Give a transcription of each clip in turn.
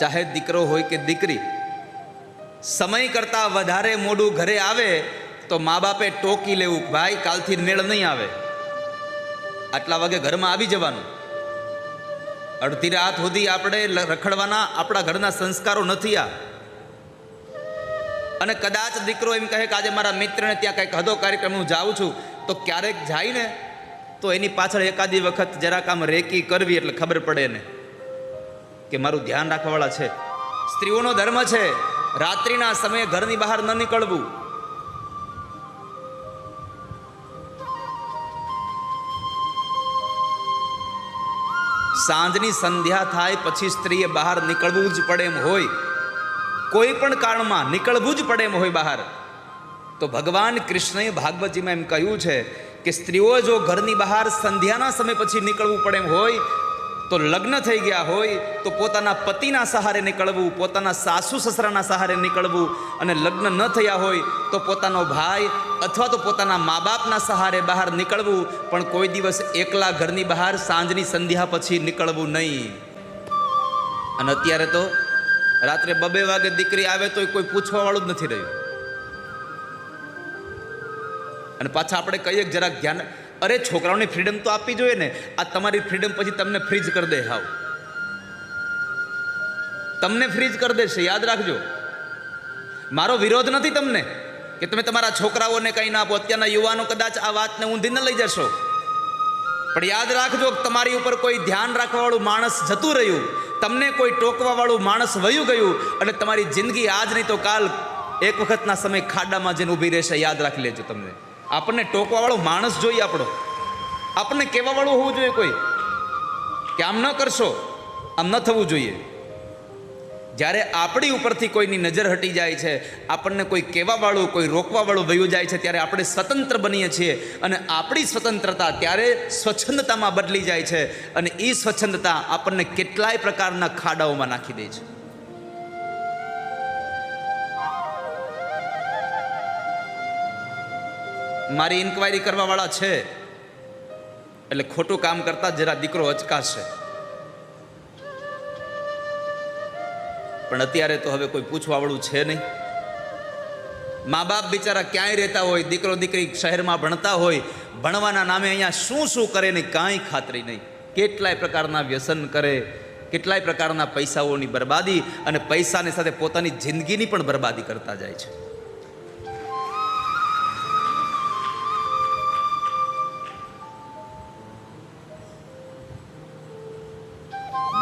ચાહે દીકરો હોય કે દીકરી, સમય કરતાં વધારે મોડું ઘરે આવે તો મા બાપે ટોકી લેવું, ભાઈ, કાલથી મેળ નહીં આવે. આટલા વાગે ઘરમાં આવી જવાનું. અડધી રાત સુધી આપણે રખડવાના આપણા ઘરના સંસ્કારો નથી આ. અને કદાચ દીકરો એમ કહે કે આજે મારા મિત્રને ત્યાં કંઈક હદો કાર્યક્રમ હું જાઉં છું, તો ક્યારેક જાય ને તો એની પાછળ એકાદી વખત જરાક આમ રેકી કરવી એટલે ખબર પડે ને કે મારું ધ્યાન રાખવાવાળા છે. સ્ત્રીઓનો ધર્મ છે, રાત્રિના સમયે ઘરની બહાર ન નીકળવું. સાંજની સંધ્યા થાય પછી સ્ત્રીએ બહાર નીકળવું જ પડે એમ હોય. કોઈ પણ કારણમાં નીકળવું જ પડે એમ હોય બહાર. તો ભગવાન કૃષ્ણએ ભાગવતજીમાં એમ કહ્યું છે કે સ્ત્રીઓ જો ઘરની બહાર સંધ્યાના સમય પછી નીકળવું પડે એમ હોય તો લગ્ન થઈ ગયા હોય તો પોતાના પતિના સહારે નીકળવું, પોતાના સાસુ સસરાના સહારે નીકળવું અને લગ્ન ન થયા હોય તો પોતાનો ભાઈ અથવા તો પોતાના મા બાપના સહારે બહાર નીકળવું, પણ કોઈ દિવસ એકલા ઘરની બહાર સાંજની સંધ્યા પછી નીકળવું નહીં. અને અત્યારે તો રાત્રે બબે વાગે દીકરી આવે તો કોઈ પૂછવાવાળું જ નથી રહ્યું. અને પાછા આપણે કહીએ જરાક ધ્યાન અરે છોકરાઓને ફ્રીડમ તો આપવી જોઈએ ને. આ તમારી ફ્રીડમ પછી તમને ફ્રીજ કરી દે હાવ. તમને ફ્રીજ કરી દેશે, યાદ રાખજો. મારો વિરોધ નથી તમને કે તમે તમારા છોકરાઓને કંઈ ના આપો. અત્યારના યુવાનો કદાચ આ વાતને ઊંધી ન લઈ જશો. પણ યાદ રાખજો કે તમારી ઉપર કોઈ ધ્યાન રાખવાવાળું માણસ જતું રહ્યું. તમને કોઈ ટોકવાવાળું માણસ વયું ગયું અને તમારી જિંદગી આજ નહીં તો કાલ એક વખતના સમય ખાડામાં જઈને ઊભી રહેશે. યાદ રાખી લેજો તમને. આપણને ટોકવાવાળો માણસ જોઈએ આપણો. આપણને કહેવાવાળું હોવું જોઈએ કોઈ. કે આમ ન કરશો, આમ ન થવું જોઈએ. જ્યારે આપણી ઉપરથી કોઈની નજર હટી જાય છે, આપણને કોઈ કહેવાવાળું, કોઈ રોકવાવાળું વયું જાય છે, ત્યારે આપણે સ્વતંત્ર બનીએ છીએ અને આપણી સ્વતંત્રતા ત્યારે સ્વચ્છંદતામાં બદલી જાય છે અને એ સ્વચ્છંદતા આપણને કેટલાય પ્રકારના ખાડાઓમાં નાખી દે છે. મારી ઇન્ક્વાયરી કરવાવાળા છે. એટલે ખોટું કામ કરતા જરા દીકરો અચકાશે. પણ અત્યારે તો હવે કોઈ પૂછવાવાળું છે નહીં. મા બાપ બિચારા ક્યાંય રહેતા હોય, દીકરો દીકરી શહેરમાં ભણતા હોય, ભણવાના નામે અહીંયા શું શું કરે ને કાંઈ ખાતરી નહીં. કેટલાય પ્રકારના વ્યસન કરે, કેટલાય પ્રકારના પૈસાઓની બરબાદી અને પૈસાની સાથે પોતાની જિંદગીની પણ બરબાદી કરતા જાય છે.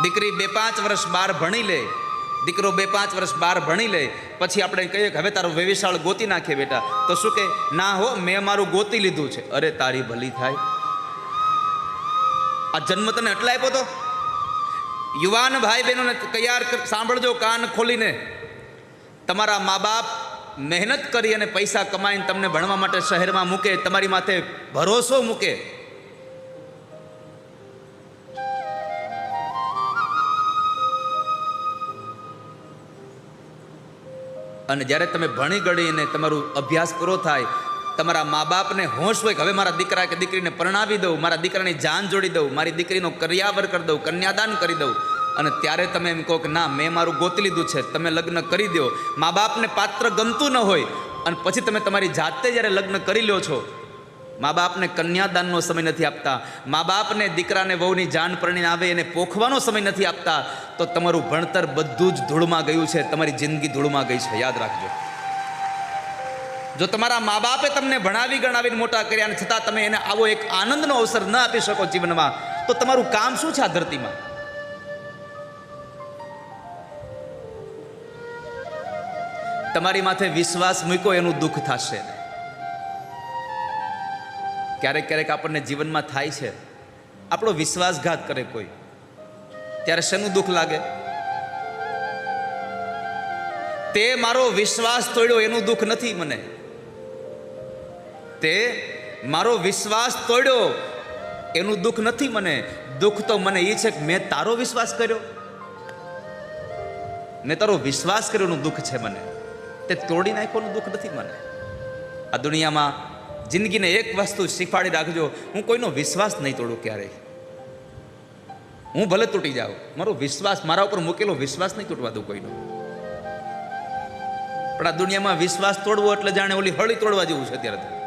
દીકરી બે પાંચ વર્ષ બાર ભણી લે. દીકરો બે પાંચ વર્ષ બાર ભણી લે. પછી આપણે કહીએ કે હવે તારો વ્યવિશાળ ગોતી નાખીએ બેટા. તો શું કે, ના હો, મેં મારું ગોતી લીધું છે. અરે, તારી ભલી થાય. આ જન્મ તને એટલા આપ્યો તો? યુવાન ભાઈ બહેનોને તૈયાર સાંભળજો કાન ખોલીને. તમારા મા બાપ મહેનત કરી અને પૈસા કમાઈને તમને ભણવા માટે શહેરમાં મૂકે, તમારી માથે ભરોસો મૂકે. અને જ્યારે તમે ભણી ગળીને તમારું અભ્યાસ પૂરો થાય, તમારા મા બાપને હોશ હોય કે હવે મારા દીકરા કે દીકરીને પરણાવી દઉં, મારા દીકરાની જાન જોડી દઉં, મારી દીકરીનો કર્યાવર કરી દઉં, કન્યાદાન કરી દઉં, અને ત્યારે તમે એમ કહો કે ના, મેં મારું ગોતી લીધું છે, તમે લગ્ન કરી દો. મા બાપને પાત્ર ગમતું ન હોય, અને પછી તમે તમારી જાતે જ્યારે લગ્ન કરી લ્યો છો મા બાપને કન્યાદાનનો સમય નથી આપતા. મા બાપને દીકરાને વહુની જાન પરણીને આવે એને પોખવાનો સમય નથી આપતા. તો તમારું ભણતર બધું જ ધૂળમાં ગયું છે. તમારી જિંદગી ધૂળમાં ગઈ છે. યાદ રાખજો. જો તમારા મા બાપે તમને ભણાવી ગણાવીને મોટા કર્યા અને છતાં તમે એને આવો એક આનંદનો અવસર ન આપી શકો જીવનમાં, તો તમારું કામ શું છે આ ધરતીમાં? તમારી માથે વિશ્વાસ મૂક્યો એનું દુઃખ થશે. ક્યારેક ક્યારેક આપણને જીવનમાં થાય છે. આપણો વિશ્વાસઘાત કરે કોઈ. ત્યારે શેનું દુઃખ લાગે? તે મારો વિશ્વાસ તોડ્યો, એનું દુઃખ નથી મને. તે મારો વિશ્વાસ તોડ્યો, એનું દુઃખ નથી મને. દુઃખ તો મને એ છે કે મેં તારો વિશ્વાસ કર્યો. મેં તારો વિશ્વાસ કર્યો, એનું દુઃખ છે મને. તે તોડી નાખવાનું દુઃખ નથી મને. આ દુનિયામાં જિંદગીને એક વસ્તુ શીખવાડી રાખજો. હું કોઈનો વિશ્વાસ નહીં તોડું ક્યારેય. હું ભલે તૂટી જાઉં, મારો વિશ્વાસ, મારા ઉપર મૂકેલો વિશ્વાસ નહીં તૂટવા દઉં કોઈનો. પણ આ દુનિયામાં વિશ્વાસ તોડવો એટલે જાણે ઓલી હળી તોડવા જેવું છે અત્યારે